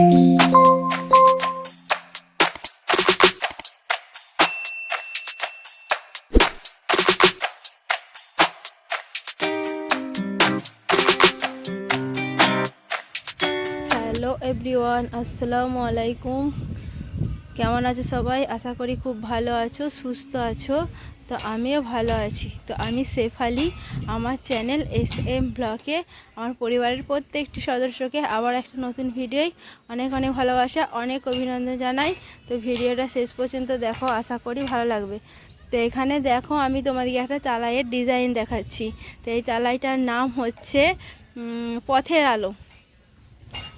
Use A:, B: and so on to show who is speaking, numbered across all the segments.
A: hello everyone আসসালামু আলাইকুম কেমন আছো সবাই আশা করি খুব ভালো আছো সুস্থ আছো তো আমিও ভালো আছি তো আমি শেফালি আমার চ্যানেল এস এম ব্লকে আমার পরিবারের প্রত্যেকটি সদস্যকে আবার একটা নতুন ভিডিওয় অনেক অনেক ভালোবাসা অনেক অভিনন্দন জানাই তো ভিডিওটা শেষ পর্যন্ত দেখো আশা করি ভালো লাগবে তো এখানে দেখো আমি তোমাদেরকে একটা তালাইয়ের ডিজাইন দেখাচ্ছি তো এই তালাইটার নাম হচ্ছে পথের আলো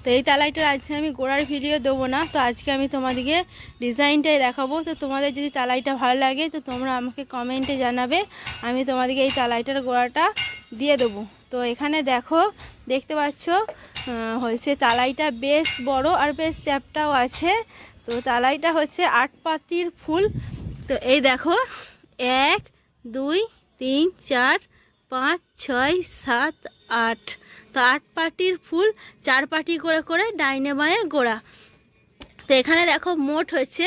A: তো এই তালাইটার আজকে আমি গোড়ার ভিডিও দেবো না তো আজকে আমি তোমাদেরকে ডিজাইনটাই দেখাবো তো তোমাদের যদি তালাইটা ভালো লাগে তো তোমরা আমাকে কমেন্টে জানাবে আমি তোমাদেরকে এই তালাইটার গোড়াটা দিয়ে দেবো তো এখানে দেখো দেখতে পাচ্ছ হচ্ছে তালাইটা বেশ বড় আর বেশ চ্যাপটাও আছে তো তালাইটা হচ্ছে আট পাতির ফুল তো এই দেখো এক দুই তিন চার পাঁচ ছয় সাত আট তো আট পাটির ফুল চার পাটি করে করে ডাইনে বাঁয়ে গোড়া তো এখানে দেখো মোট হচ্ছে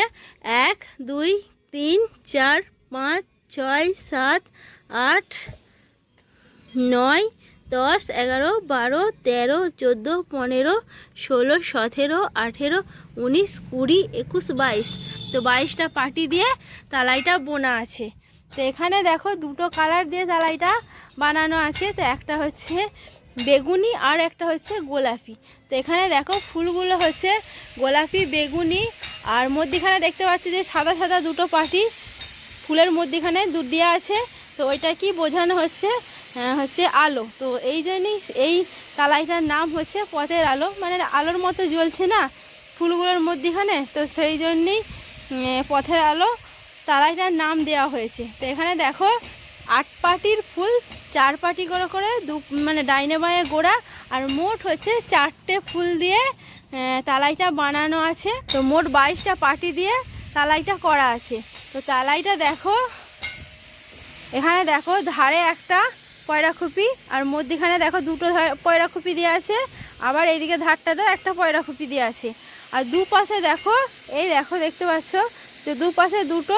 A: এক দুই তিন চার পাঁচ ছয় সাত আট নয় দশ এগারো বারো তেরো চোদ্দো পনেরো ষোলো সতেরো আঠেরো উনিশ কুড়ি একুশ বাইশ তো বাইশটা পাটি দিয়ে তালাইটা বোনা আছে তো এখানে দেখো দুটো কালার দিয়ে তালাইটা বানানো আছে তো একটা হচ্ছে বেগুনি আর একটা হচ্ছে গোলাপি তো এখানে দেখো ফুলগুলো হচ্ছে গোলাপি বেগুনি আর মধ্যিখানে দেখতে পাচ্ছি যে সাদা সাদা দুটো পাটি ফুলের মধ্যিখানে দুধ দেওয়া আছে তো ওইটা কি বোঝানো হচ্ছে হচ্ছে আলো তো এই জন্যই এই তালাইটার নাম হচ্ছে পথের আলো মানে আলোর মতো জ্বলছে না ফুলগুলোর মধ্যিখানে তো সেই জন্যেই পথের আলো তালাইটার নাম দেওয়া হয়েছে তো এখানে দেখো আট পাটির ফুল চার পাটি করে করে দু মানে ডাইনে বাঁয়ে গোড়া আর মোট হচ্ছে চারটে ফুল দিয়ে তালাইটা বানানো আছে তো মোট বাইশটা পাটি দিয়ে তালাইটা করা আছে তো তালাইটা দেখো এখানে দেখো ধারে একটা পয়রাখুপি আর মধ্যেখানে দেখো দুটো পয়রাখুপি দিয়ে আছে আবার এইদিকে ধারটাতেও একটা পয়রাখুপি দিয়ে আছে আর দুপাশে দেখো এই দেখো দেখতে পাচ্ছ যে দুপাশে দুটো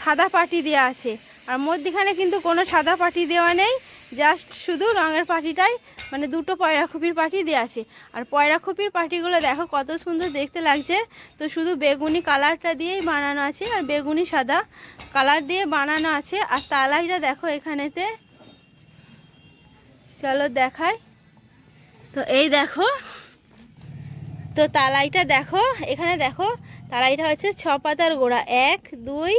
A: সাদা পাটি দেওয়া আছে আর মধ্যখানে কিন্তু কোনো সাদা পাটি দেওয়া নেই জাস্ট শুধু রঙের পাটিটাই মানে দুটো পয়রা খুপির পাটি দেওয়া আছে আর পয়রা খুপির পাটিগুলো দেখো কত সুন্দর দেখতে লাগছে তো শুধু বেগুনি কালারটা দিয়েই বানানো আছে আর বেগুনি সাদা কালার দিয়ে বানানো আছে আর তালাইটা দেখো এখানেতে চলো দেখাই তো এই দেখো তো তালাইটা দেখো এখানে দেখো তালাইটা হচ্ছে ছ পাতার গোড়া এক দুই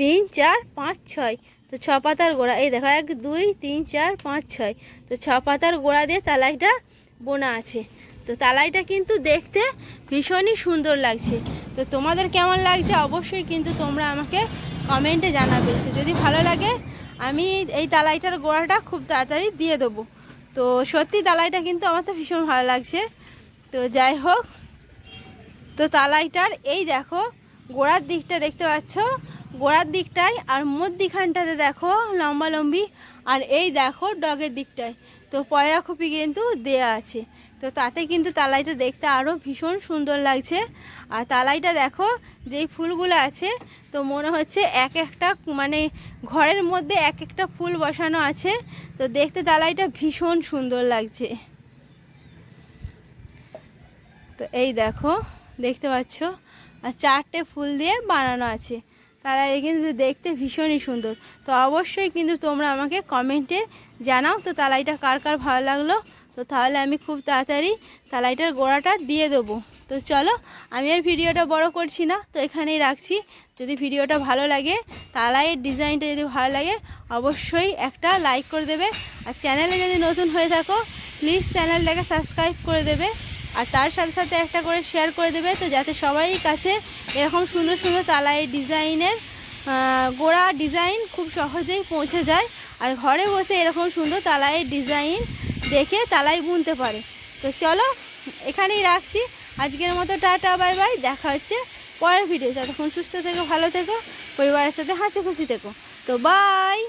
A: তিন চার পাঁচ ছয় তো ছ পাতার গোড়া এই দেখো এক দুই তিন চার পাঁচ ছয় তো ছ পাতার গোড়া দিয়ে তালাইটা বোনা আছে তো তালাইটা কিন্তু দেখতে ভীষণই সুন্দর লাগছে তো তোমাদের কেমন লাগছে অবশ্যই কিন্তু তোমরা আমাকে কমেন্টে জানাবে তো যদি ভালো লাগে আমি এই তালাইটার গোড়াটা খুব তাড়াতাড়ি দিয়ে দেবো তো সত্যি তালাইটা কিন্তু আমার তো ভীষণ ভালো লাগছে তো যাই হোক তো তালাইটার এই দেখো গোড়ার দিকটা দেখতে পাচ্ছ গোড়ার দিকটায় আর মধ্যিখানটাতে দেখো লম্বা লম্বি আর এই দেখো ডগের দিকটায় তো পয়রা খুপি কিন্তু দেয়া আছে তো তাতে কিন্তু তালাইটা দেখতে আরও ভীষণ সুন্দর লাগছে আর তালাইটা দেখো যেই ফুলগুলো আছে তো মনে হচ্ছে এক একটা মানে ঘরের মধ্যে এক একটা ফুল বসানো আছে তো দেখতে তালাইটা ভীষণ সুন্দর লাগছে তো এই দেখো দেখতে পাচ্ছ আর চারটে ফুল দিয়ে বানানো আছে কালারে কিন্তু দেখতে ভীষণই সুন্দর তো অবশ্যই কিন্তু তোমরা আমাকে কমেন্টে জানাও তো তালাইটা কার কার ভালো লাগলো তো তাহলে আমি খুব তাড়াতাড়ি তালাইটার গোড়াটা দিয়ে দেবো তো চলো আমি আর ভিডিওটা বড় করছি না তো এখানেই রাখছি যদি ভিডিওটা ভালো লাগে তালাইয়ের ডিজাইনটা যদি ভালো লাগে অবশ্যই একটা লাইক করে দেবে আর চ্যানেলে যদি নতুন হয়ে থাকো প্লিজ চ্যানেলটাকে সাবস্ক্রাইব করে দেবে আর তার সাথে সাথে একটা করে শেয়ার করে দেবে তো যাতে সবাই কাছে এরকম সুন্দর সুন্দর তালাই ডিজাইনের গোড়া ডিজাইন খুব সহজেই পৌঁছে যায় আর ঘরে বসে এরকম সুন্দর তালাইয়ের ডিজাইন দেখে তালাই বুনতে পারে তো চলো এখানেই রাখছি আজকের মতো টাটা বাই বাই দেখা হচ্ছে পরের ভিডিও যতক্ষণ সুস্থ থেকো ভালো থেকো পরিবারের সাথে হাসি খুশি থেকো তো বাই